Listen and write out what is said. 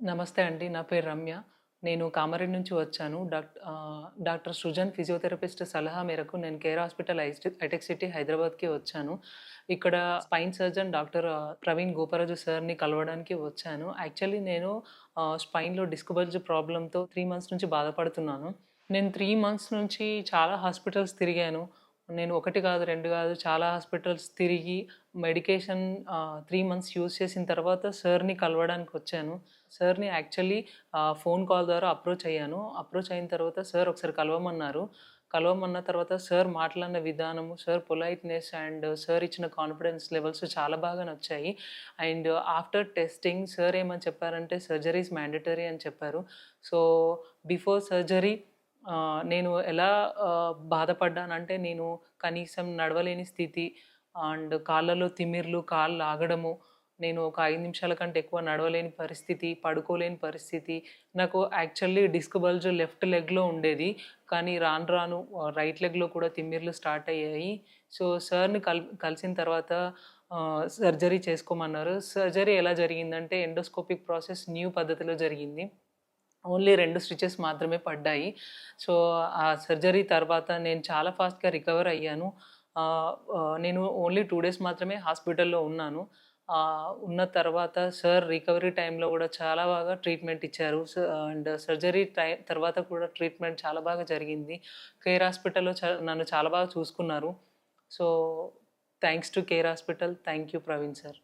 నమస్తే అండి. నా పేరు రమ్య. నేను కామారెడ్డి నుంచి వచ్చాను. డాక్టర్ డాక్టర్ సృజన్ ఫిజియోథెరపిస్ట్ సలహా మేరకు నేను కేర్ హాస్పిటల్ ఐటెక్ సిటీ హైదరాబాద్‌కి వచ్చాను. ఇక్కడ spine surgeon doctor Praveen Goparaju సార్‌ని కలవడానికి వచ్చాను. యాక్చువల్లీ నేను స్పైన్‌లో డిస్కబల్జ్ ప్రాబ్లంతో త్రీ మంత్స్ నుంచి బాధపడుతున్నాను. నేను త్రీ మంత్స్ నుంచి చాలా హాస్పిటల్స్ తిరిగాను. నేను ఒకటి కాదు, రెండు కాదు చాలా హాస్పిటల్స్ తిరిగి మెడికేషన్ త్రీ మంత్స్ యూజ్ చేసిన తర్వాత సార్‌ని కలవడానికి వచ్చాను. సార్‌ని యాక్చువల్లీ ఫోన్ కాల్ ద్వారా అప్రోచ్ అయ్యాను. అప్రోచ్ అయిన తర్వాత సార్ ఒకసారి కలవమన్నారు. కలవమన్న తర్వాత సార్ మాట్లాడిన విధానము, సార్ పొలైట్‌నెస్ అండ్ సార్ ఇచ్చిన కాన్ఫిడెన్స్ లెవెల్స్ చాలా బాగా నచ్చాయి. అండ్ ఆఫ్టర్ టెస్టింగ్ సార్ ఏమని చెప్పారంటే సర్జరీస్ మ్యాండటరీ అని చెప్పారు. సో, బిఫోర్ సర్జరీ నేను ఎలా బాధపడ్డానంటే నేను కనీసం నడవలేని స్థితి అండ్ కాళ్ళలో తిమ్మిర్లు, కాళ్ళు ఆగడము నేను ఒక ఐదు నిమిషాల కంటే ఎక్కువ నడవలేని పరిస్థితి, పడుకోలేని పరిస్థితి. నాకు యాక్చువల్లీ డిస్క్ బల్జ్ లెఫ్ట్ లెగ్‌లో ఉండేది. కానీ రాను రాను రైట్ లెగ్‌లో కూడా తిమ్మిర్లు స్టార్ట్ అయ్యాయి. సో, సార్‌ని కల్ కలిసిన తర్వాత సర్జరీ చేసుకోమన్నారు. సర్జరీ ఎలా జరిగిందంటే ఎండోస్కోపిక్ ప్రాసెస్ న్యూ పద్ధతిలో జరిగింది. ఓన్లీ రెండు స్టిచెస్ మాత్రమే పడ్డాయి. సో, ఆ సర్జరీ తర్వాత నేను చాలా ఫాస్ట్‌గా రికవర్ అయ్యాను. నేను ఓన్లీ టూ డేస్ మాత్రమే హాస్పిటల్‌లో ఉన్నాను. ఉన్న తర్వాత సార్ రికవరీ టైంలో కూడా చాలా బాగా ట్రీట్మెంట్ ఇచ్చారు. అండ్ సర్జరీ టై తర్వాత కూడా ట్రీట్మెంట్ చాలా బాగా జరిగింది. కేర్ హాస్పిటల్‌లో చ నన్ను చాలా బాగా చూసుకున్నారు. So, thanks to care hospital. Thank you Praveen sir.